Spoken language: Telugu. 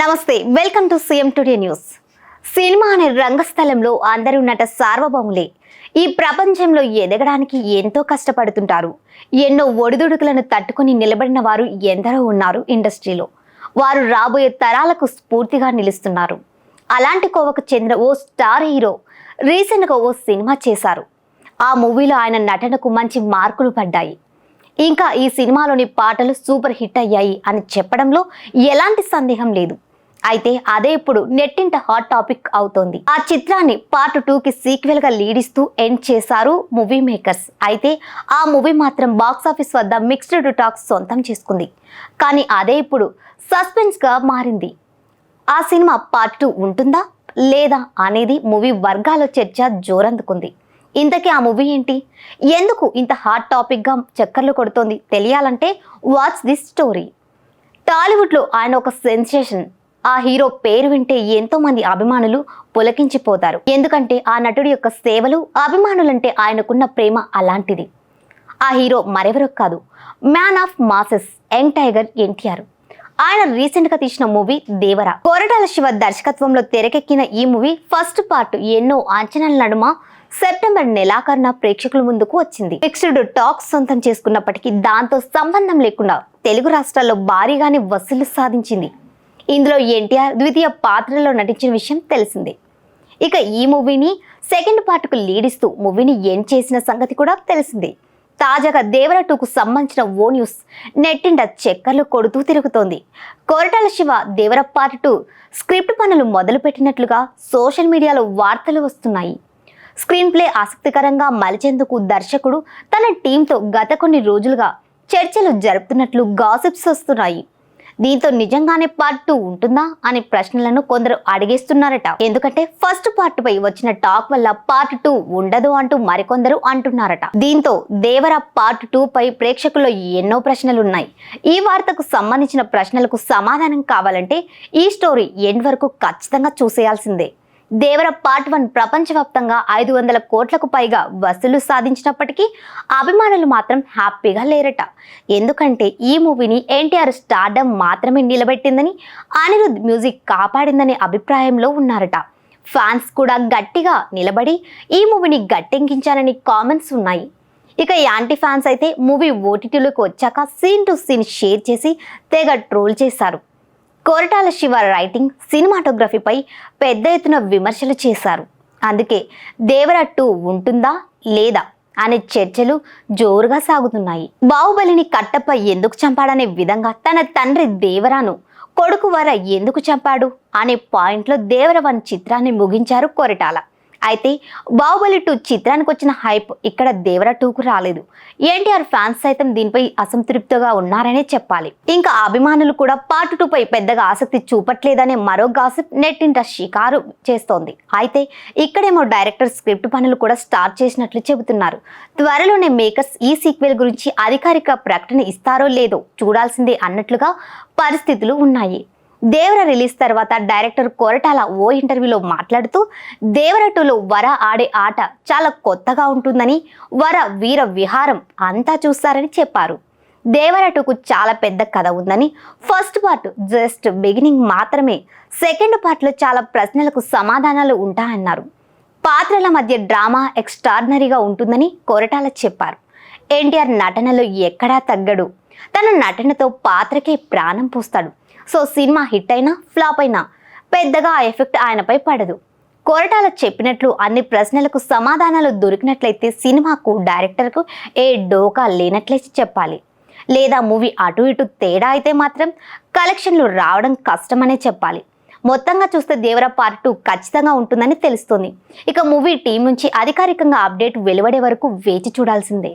నమస్తే welcome to CM today news. Cinema అనే రంగస్థలంలో అందరూ నట సార్వభౌములే. ఈ ప్రపంచంలో ఎదగడానికి ఎంతో కష్టపడుతుంటారు. ఎన్నో ఒడిదుడుకులను తట్టుకుని నిలబడిన వారు ఎందరో ఉన్నారు ఇండస్ట్రీలో. వారు రాబోయే తరాలకు స్ఫూర్తిగా నిలుస్తున్నారు. అలాంటి కోవకు చెందిన ఓ స్టార్ హీరో రీసెంట్గా ఓ సినిమా చేశారు. ఆ మూవీలో ఆయన నటనకు మంచి మార్కులు పడ్డాయి. ఇంకా ఈ సినిమాలోని పాటలు సూపర్ హిట్ అయ్యాయి అని చెప్పడంలో ఎలాంటి సందేహం లేదు. అయితే అదే ఇప్పుడు నెట్టింట హాట్ టాపిక్ అవుతోంది. ఆ చిత్రాన్ని పార్ట్ టూకి సీక్వెల్గా లీడిస్తూ ఎండ్ చేశారు మూవీ మేకర్స్. అయితే ఆ మూవీ మాత్రం బాక్స్ ఆఫీస్ వద్ద మిక్స్డ్ టాక్స్ సొంతం చేసుకుంది. కానీ అదే ఇప్పుడు సస్పెన్స్గా మారింది. ఆ సినిమా పార్ట్ టూ ఉంటుందా లేదా అనేది మూవీ వర్గాల చర్చ జోరందుకుంది. ఇంతకీ ఆ మూవీ ఏంటి? ఎందుకు ఇంత హాట్ టాపిక్గా చక్కర్లు కొడుతోంది? తెలియాలంటే వాచ్ దిస్ స్టోరీ టాలీవుడ్లో ఆయన ఒక సెన్సేషన్ ఆ హీరో పేరు వింటే ఎంతోమంది అభిమానులు పులకించిపోతారు. ఎందుకంటే ఆ నటుడి యొక్క సేవలు అభిమానులంటే ఆయనకున్న ప్రేమ అలాంటిది. ఆ హీరో మరెవరో కాదు man of masses young tiger NTR. ఆయన రీసెంట్గా తీసిన మూవీ దేవర. కొరటాల శివ దర్శకత్వంలో తెరకెక్కిన ఈ మూవీ ఫస్ట్ పార్ట్ ఎన్నో అంచనాల నడుమ సెప్టెంబర్ నెలాఖరున ప్రేక్షకుల ముందుకు వచ్చింది. ఫిక్స్డ్ టాక్స్ సొంతం చేసుకున్నప్పటికీ దాంతో సంబంధం లేకుండా తెలుగు రాష్ట్రాల్లో భారీగానే వసూలు సాధించింది. ఇందులో ఎన్టీఆర్ ద్వితీయ పాత్రలో నటించిన విషయం తెలిసిందే. ఇక ఈ మూవీని సెకండ్ పార్ట్కు లీడిస్తూ మూవీని ఎండ్ చేసిన సంగతి కూడా తెలిసిందే. తాజాగా దేవర టూకు సంబంధించిన ఓ న్యూస్ నెట్టింట చక్కర్లు కొడుతూ తిరుగుతోంది. Koratala Siva Devara part two script పనులు మొదలుపెట్టినట్లుగా సోషల్ మీడియాలో వార్తలు వస్తున్నాయి. స్క్రీన్ ప్లే ఆసక్తికరంగా మలిచేందుకు దర్శకుడు తన టీంతో గత కొన్ని రోజులుగా చర్చలు జరుపుతున్నట్లు గాసిప్స్ వస్తున్నాయి. దీంతో నిజంగానే పార్ట్ టూ ఉంటుందా అనే ప్రశ్నలను కొందరు అడిగేస్తున్నారట. ఎందుకంటే ఫస్ట్ పార్ట్ పై వచ్చిన టాక్ వల్ల పార్ట్ టూ ఉండదు అంటూ మరికొందరు అంటున్నారట. దీంతో దేవర పార్ట్ టూ పై ప్రేక్షకుల్లో ఎన్నో ప్రశ్నలు ఉన్నాయి ఈ వార్తకు సంబంధించిన ప్రశ్నలకు సమాధానం కావాలంటే ఈ స్టోరీ ఎండ్ వరకు ఖచ్చితంగా చూసేయాల్సిందే. దేవర పార్ట్ వన్ ప్రపంచవ్యాప్తంగా ఐదు వందల కోట్లకు పైగా వసూలు సాధించినప్పటికీ అభిమానులు మాత్రం హ్యాపీగా లేరట. ఎందుకంటే ఈ మూవీని ఎన్టీఆర్ స్టార్డమ్ మాత్రమే నిలబెట్టిందని అనిరుద్ మ్యూజిక్ కాపాడిందనే అభిప్రాయంలో ఉన్నారట. ఫ్యాన్స్ కూడా గట్టిగా నిలబడి ఈ మూవీని గట్టెంకించారని కామెంట్స్ ఉన్నాయి. ఇక యాంటీ ఫ్యాన్స్ అయితే మూవీ ఓటీటీలోకి వచ్చాక సీన్ టు సీన్ షేర్ చేసి తెగ ట్రోల్ చేశారు. కోరటాల శివ రైటింగ్ సినిమాటోగ్రఫీపై పెద్ద ఎత్తున విమర్శలు చేశారు. అందుకే దేవరట్టు టూ ఉంటుందా లేదా అనే చర్చలు జోరుగా సాగుతున్నాయి. బాహుబలిని కట్టప్ప ఎందుకు చంపాడనే విధంగా తన తండ్రి దేవరాను కొడుకు వర ఎందుకు చంపాడు అనే పాయింట్లో దేవర వన్ చిత్రాన్ని ముగించారు కొరటాల. అయితే బాహుబలి టూ చిత్రానికి వచ్చిన హైప్ ఇక్కడ దేవర టూకు రాలేదు. ఎన్టీఆర్ ఫ్యాన్స్ సైతం దీనిపై అసంతృప్తిగా ఉన్నారనే చెప్పాలి. ఇంకా అభిమానులు కూడా పార్ట్ టూ పై పెద్దగా ఆసక్తి చూపట్లేదనే మరో గాసిప్ నెట్టింట షికారు చేస్తోంది. అయితే ఇక్కడేమో డైరెక్టర్ స్క్రిప్ట్ పనులు కూడా స్టార్ట్ చేసినట్లు చెబుతున్నారు. త్వరలోనే మేకర్స్ ఈ సీక్వెల్ గురించి అధికారిక ప్రకటన ఇస్తారో లేదో చూడాల్సిందే అన్నట్లుగా పరిస్థితులు ఉన్నాయి. దేవర రిలీజ్ తర్వాత డైరెక్టర్ కొరటాల ఓ ఇంటర్వ్యూలో మాట్లాడుతూ దేవర టూలో వర ఆడే ఆట చాలా కొత్తగా ఉంటుందని వర వీర విహారం అంతా చూస్తారని చెప్పారు. దేవర టూకు చాలా పెద్ద కథ ఉందని ఫస్ట్ పార్ట్ జస్ట్ బిగినింగ్ మాత్రమే సెకండ్ పార్ట్లో చాలా ప్రశ్నలకు సమాధానాలు ఉంటాయన్నారు పాత్రల మధ్య డ్రామా ఎక్స్ట్రాడినరీగా ఉంటుందని కొరటాల చెప్పారు. ఎన్టీఆర్ నటనలో ఎక్కడా తగ్గడు. తన నటనతో పాత్రకే ప్రాణం పోస్తాడు. సో సినిమా హిట్ అయినా ఫ్లాప్ అయినా పెద్దగా ఆ ఎఫెక్ట్ ఆయనపై పడదు. కొరటాల చెప్పినట్లు అన్ని ప్రశ్నలకు సమాధానాలు దొరికినట్లయితే సినిమాకు డైరెక్టర్కు ఏ డోకా లేనట్లే చెప్పాలి. లేదా మూవీ అటు ఇటు తేడా అయితే మాత్రం కలెక్షన్లు రావడం కష్టమనే చెప్పాలి. మొత్తంగా చూస్తే దేవర పార్ట్ టూ ఖచ్చితంగా ఉంటుందని తెలుస్తుంది. ఇక మూవీ టీం నుంచి అధికారికంగా అప్డేట్ వెలువడే వరకు వేచి చూడాల్సిందే.